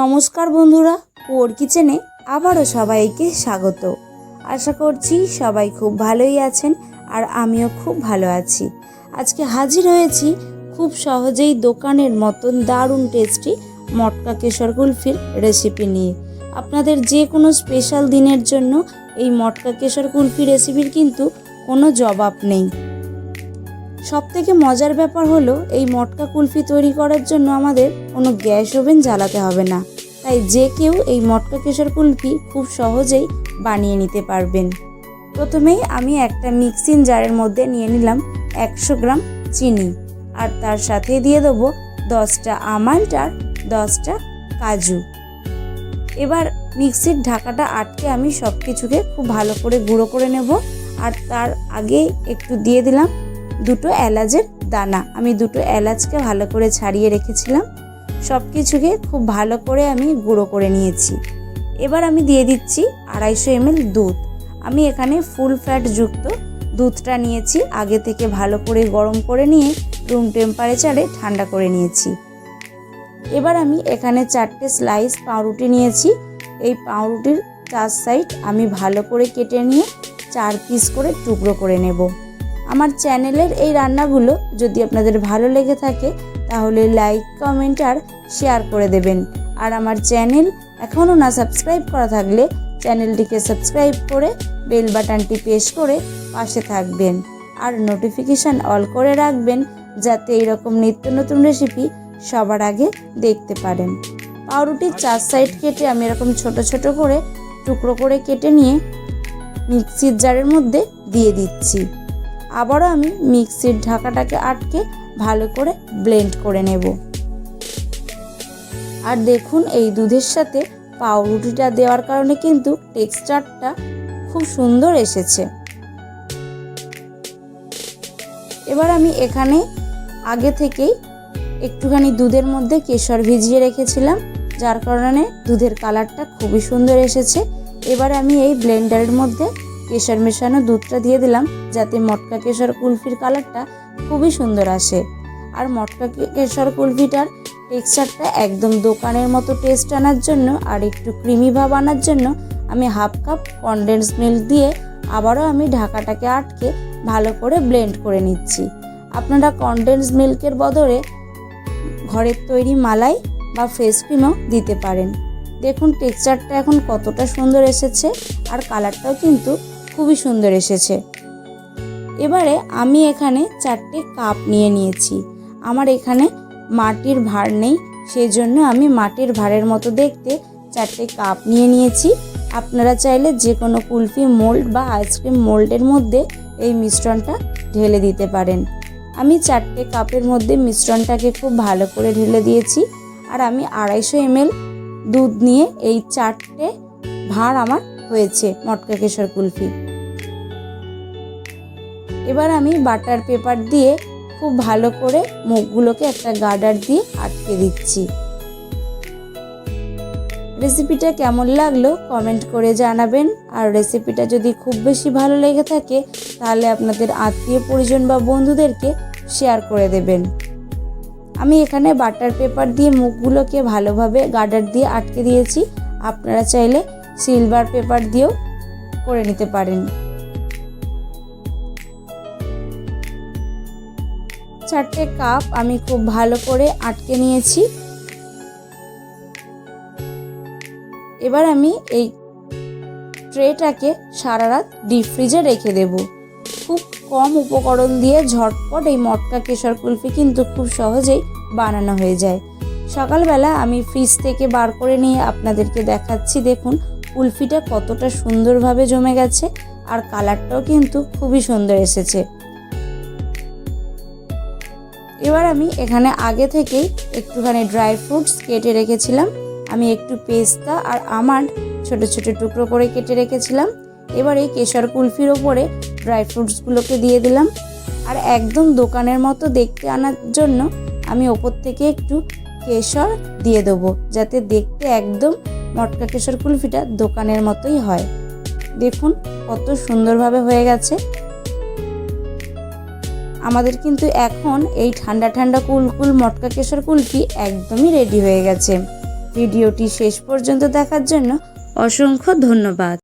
নমস্কার বন্ধুরা কোর কিচেনে আবারও সবাইকে স্বাগত। আশা করছি সবাই খুব ভালোই আছেন আর আমিও খুব ভালো আছি। আজকে হাজির হয়েছি খুব সহজেই দোকানের মতন দারুণ টেস্টি মটকা কেশর কুলফির রেসিপি নিয়ে। আপনাদের যে কোনো স্পেশাল দিনের জন্য এই মটকা কেশর কুলফি রেসিপির কিন্তু কোনো জবাব নেই। সব থেকে মজার ব্যাপার হলো, এই মটকা কুলফি তৈরি করার জন্য আমাদের কোনো গ্যাস ওভেন জ্বালাতে হবে না। তাই যে কেউ এই মটকা কেশর কুলফি খুব সহজেই বানিয়ে নিতে পারবেন। প্রথমেই আমি একটা মিক্সিং জারের মধ্যে নিয়ে নিলাম একশো গ্রাম চিনি আর তার সাথে দিয়ে দেবো দশটা আমন্ড আর দশটা কাজু। এবার মিক্সির ঢাকাটা আটকে আমি সব কিছুকে খুব ভালো করে গুঁড়ো করে নেব আর তার আগে একটু দিয়ে দিলাম দুটো এলাচের দানা। আমি দুটো এলাচকে ভালো করে ছাড়িয়ে রেখেছিলাম। সব কিছুকে খুব ভালো করে আমি গুঁড়ো করে নিয়েছি। এবার আমি দিয়ে দিচ্ছি আড়াইশো এমএল দুধ। আমি এখানে ফুল ফ্যাট যুক্ত দুধটা নিয়েছি। আগে থেকে ভালো করে গরম করে নিয়ে রুম টেম্পারেচারে ঠান্ডা করে নিয়েছি। এবার আমি এখানে চারটে স্লাইস পাউরুটি নিয়েছি। এই পাউরুটির চার সাইড আমি ভালো করে কেটে নিয়ে চার পিস করে টুকরো করে নেব। আমার চ্যানেলের এই রান্নাগুলো যদি আপনাদের ভালো লেগে থাকে, তাহলে লাইক কমেন্ট আর শেয়ার করে দেবেন। আর আমার চ্যানেল এখনও না সাবস্ক্রাইব করা থাকলে চ্যানেলটিকে সাবস্ক্রাইব করে বেল বাটনটি প্রেস করে পাশে থাকবেন। আর নোটিফিকেশান অল করে রাখবেন, যাতে এইরকম নিত্য নতুন রেসিপি সবার আগে দেখতে পারেন। পাউরুটির চার সাইড কেটে আমি এরকম ছোট ছোট করে টুকরো করে কেটে নিয়ে মিক্সির জারের মধ্যে দিয়ে দিচ্ছি। আবারও আমি মিক্সির ঢাকাটাকে আটকে ভালো করে ব্লেন্ড করে নেব। আর দেখুন এই দুধের সাথে পাউরুটিটা দেওয়ার কারণে কিন্তু টেক্সচারটা খুব সুন্দর এসেছে। এবার আমি এখানে আগে থেকেই একটুখানি দুধের মধ্যে কেশর ভিজিয়ে রেখেছিলাম, যার কারণে দুধের কালারটা খুবই সুন্দর এসেছে। এবার আমি এই ব্লেন্ডারের মধ্যে কেশর মেশানো দুধটা দিয়ে দিলাম, যাতে মটকা কেশর কুলফির কালারটা খুবই সুন্দর আসে। আর মটকা কেশর কুলফিটার টেক্সচারটা একদম দোকানের মতো টেস্ট আনার জন্য আর একটু ক্রিমি ভাব আনার জন্য আমি হাফ কাপ কনডেন্স মিল্ক দিয়ে আবারও আমি ঢাকাটাকে আটকে ভালো করে ব্লেন্ড করে নিচ্ছি। আপনারা কনডেন্স মিল্কের বদলে ঘরের তৈরি মালাই বা ফেস ক্রিমও দিতে পারেন। দেখুন টেক্সচারটা এখন কতটা সুন্দর এসেছে আর কালারটাও কিন্তু খুবই সুন্দর এসেছে। এবারে আমি এখানে চারটে কাপ নিয়ে নিয়েছি। আমার এখানে মাটির ভার নেই সেই জন্য আমি মাটির ভারের মতো দেখতে চারটে কাপ নিয়ে নিয়েছি। আপনারা চাইলে যে কোনো কুলফি মোল্ড বা আইসক্রিম মোল্ডের মধ্যে এই মিশ্রণটা ঢেলে দিতে পারেন। আমি চারটে কাপের মধ্যে মিশ্রণটাকে খুব ভালো করে ঢেলে দিয়েছি। আর আমি আড়াইশো এমএল দুধ নিয়ে এই চারটে ভাঁড় আমার হয়েছে মটকা কেশর কুলফি। এবার আমি বাটার পেপার দিয়ে খুব ভালো করে মুখগুলোকে একটা গার্ডার দিয়ে আটকে দিচ্ছি। রেসিপিটা কেমন লাগল কমেন্ট করে জানাবেন। আর রেসিপিটা যদি খুব বেশি ভালো লেগে থাকে, তাহলে আপনাদের আত্মীয় পরিজন বা বন্ধুদেরকে শেয়ার করে দেবেন। আমি এখানে বাটার পেপার দিয়ে মুখগুলোকে ভালোভাবে গার্ডার দিয়ে আটকে দিয়েছি। আপনারা চাইলে সিলভার পেপার দিয়েও করে নিতে পারেন। চারটে কাপ আমি খুব ভালো করে আটকে নিয়েছি। এবার আমি এই ট্রেটাকে সারা রাত ডিপ ফ্রিজে রেখে দেব। খুব কম উপকরণ দিয়ে ঝটপট এই মটকা কেশর কুলফি কিন্তু খুব সহজেই বানানো হয়ে যায়। সকালবেলা আমি ফ্রিজ থেকে বার করে নিয়ে আপনাদেরকে দেখাচ্ছি, দেখুন কুলফিটা কতটা সুন্দরভাবে জমে গেছে আর কালারটাও কিন্তু খুবই সুন্দর এসেছে। এবার আমি এখানে আগে থেকেই একটুখানি ড্রাই ফ্রুটস কেটে রেখেছিলাম। আমি একটু পেস্তা আর আমান্ড ছোট ছোট টুকরো করে কেটে রেখেছিলাম। এবার এই কেশর কুলফির ওপরে ড্রাই ফ্রুটসগুলোকে দিয়ে দিলাম। আর একদম দোকানের মতো দেখতে আনার জন্য আমি ওপর থেকে একটু কেশর দিয়ে দেবো, যাতে দেখতে একদম মটকা কেশর কুলফিটা দোকানের মতোই হয়। দেখুন কত সুন্দরভাবে হয়ে গেছে। আমাদের কিন্তু এখন এই ঠান্ডা ঠান্ডা কুলকুল মটকা কেশর কুলফি একদমই রেডি হয়ে গেছে। ভিডিওটি শেষ পর্যন্ত দেখার জন্য অসংখ্য ধন্যবাদ।